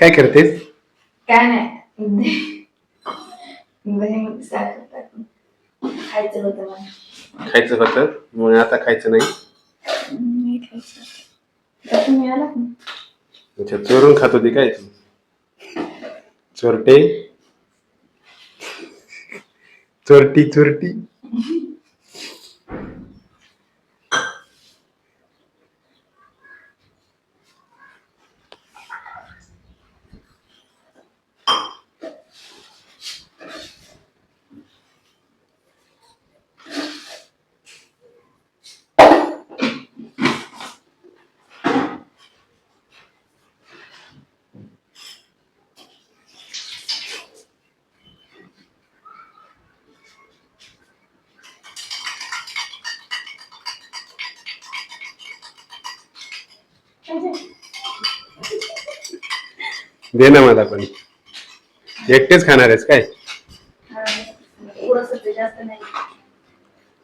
काय करतेस? काय नाही. दही साखर टाकून खायचं होतं मला. खायचं होतं? आता खायचं नाही? नाही खायचं तर तुम्ही आलात ना अच्छा चोरून खात होती काय तू? चोरटे? चोरटी चोरटी. दे ना मला पण. एकटेच खाणार आहेस काय?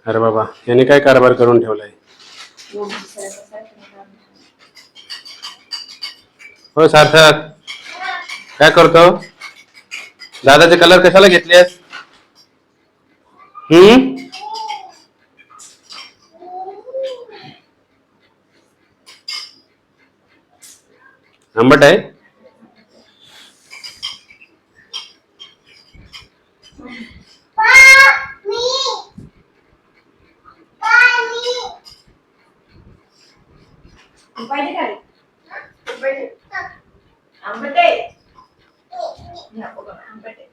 अरे बाबा याने काय कारभार करून ठेवलाय? हो सार्थक. काय करतो? दादाचे कलर कशाला घेतलेस? हम्म? നമ്മുടെ അമ്പത്തേ അമ്പത്തേ അമ്പത്തേ